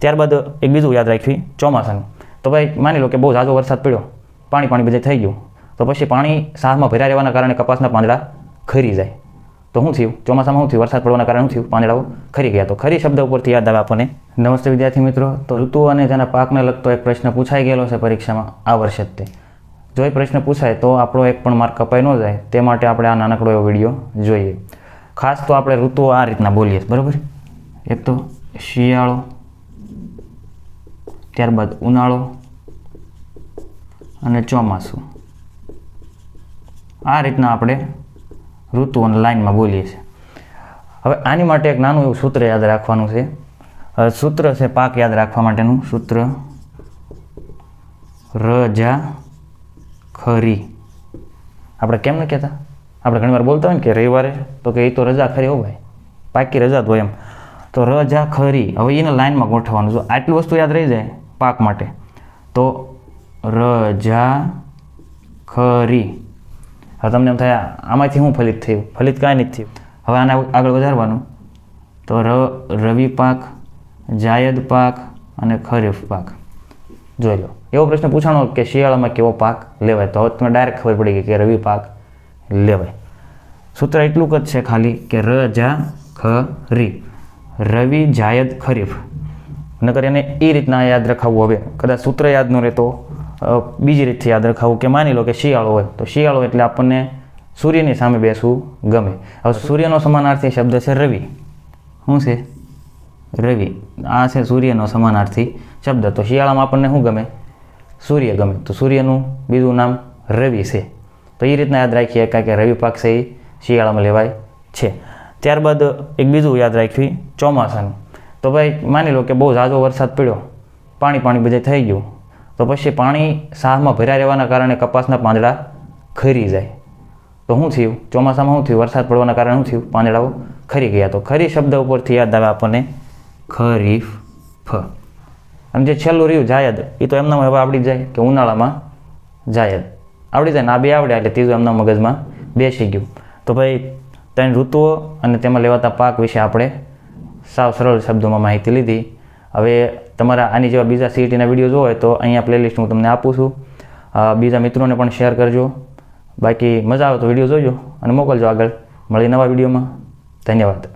ત્યારબાદ એક બીજું યાદ રાખ્યું ચોમાસાનું. તો ભાઈ, માની લો કે બહુ ઝાઝો વરસાદ પડ્યો, પાણી પાણી બધે થઈ ગયું. તો પછી પાણી સાહમાં ભર્યા રહેવાના કારણે કપાસના પાંદડા ખરી જાય. તો શું થયું? ચોમાસામાં શું થયું? વરસાદ પડવાના કારણે શું થયું? પાંદડાઓ ખરી ગયા. તો ખરી શબ્દ ઉપરથી યાદ આવે આપણને. નમસ્તે વિદ્યાર્થી મિત્રો. તો ઋતુ અને તેના પાકને લગતો એક પ્રશ્ન પૂછાઈ ગયેલો છે પરીક્ષામાં આ વર્ષે તે. જો એ પ્રશ્ન પૂછાય તો આપણો એક પણ માર્ક કપાઈ ન જાય. તે માટે આપણે આ નાનકડો એવો વીડિયો જોઈએ. ખાસ તો આપણે ઋતુઓ આ રીતના બોલીએ. બરાબર? એક તો શિયાળો ત્યારબાદ ઉનાળો અને ચોમાસું. આ રીતના આપણે ઋતુ અને લાઇનમાં બોલીએ છીએ. હવે આની માટે એક નાનું એવું સૂત્ર યાદ રાખવાનું છે. સૂત્ર છે પાક યાદ રાખવા માટેનું સૂત્ર. રજા ખરી. આપણે કેમ ન કહેતા? આપણે ઘણીવાર બોલતા હોય ને કે રવિવારે, તો કે એ તો રજા ખરી હો ભાઈ. પાકી રજા તો એમ. તો રજા ખરી. હવે એને લાઇનમાં ગોઠવવાનું. જો આટલી વસ્તુ યાદ રહી જાય પાક માટે. તો રજા ખરી હવે તમને એમ થાય, આમાંથી હું ફલિત થયું? ફલિત કાંઈ નથી થયું. હવે આને આગળ વધારવાનું. તો ર, રવિ પાક, જાયદ પાક અને ખરીફ પાક. જોઈ લો. એવો પ્રશ્ન પૂછાણો કે શિયાળામાં કેવો પાક લેવાય? તો હવે તમને ડાયરેક્ટ ખબર પડી ગઈ કે રવિ પાક લેવાય. સૂત્ર એટલું જ છે ખાલી કે ર જા ખરી રવિ, જાયદ, ખરીફ. નકર એને એ રીતના યાદ રખાવવું હવે. કદાચ સૂત્ર યાદ ન રહે તો બીજી રીતથી યાદ રખાવવું કે માની લો કે શિયાળો હોય, તો શિયાળો એટલે આપણને સૂર્યની સામે બેસવું ગમે. હવે સૂર્યનો સમાનાર્થી શબ્દ છે રવિ. શું છે? રવિ. આ છે સૂર્યનો સમાનાર્થી શબ્દ. તો શિયાળામાં આપણને શું ગમે? સૂર્ય ગમે. તો સૂર્યનું બીજું નામ રવિ છે. તો એ રીતના યાદ રાખીએ, કારણ કે રવિ પાક છે એ શિયાળામાં લેવાય છે. ત્યારબાદ એક બીજું યાદ રાખ્યું ચોમાસાનું. તો ભાઈ માની લો કે બહુ ઝાઝો વરસાદ પડ્યો, પાણી પાણી બધે થઈ ગયું, તો પછી પાણી સાહમાં ભર્યા રહેવાના કારણે કપાસના પાંદડા ખરી જાય. તો શું થયું, ચોમાસામાં શું થયું, વરસાદ પડવાના કારણે શું થયું, પાંદડાઓ ખરી ગયા. તો ખરી શબ્દ ઉપરથી યાદ આવે આપણને, ખરીફ ફ અને જે છેલ્લું રહ્યું જાયદ એ તો એમનામાં હવે આવડી જાય કે ઉનાળામાં જાયદ. આવડી જાય ને બે આવડે, એટલે ત્રીજું એમના મગજમાં બેસી ગયું. તો ભાઈ ત્રણ ઋતુઓ અને તેમાં લેવાતા પાક વિશે આપણે સાવ સરળ શબ્દોમાં માહિતી લીધી. હવે તમારા આની જેવા બીજા સીઈટીના વીડિયો હોય તો અહીંયા પ્લેલિસ્ટ હું તમને આપું છું. બીજા મિત્રોને પણ શેર કરજો. બાકી મજા આવે તો વીડિયો જોજો અને મોકલજો આગળ. મળી નવા વિડીયોમાં. ધન્યવાદ.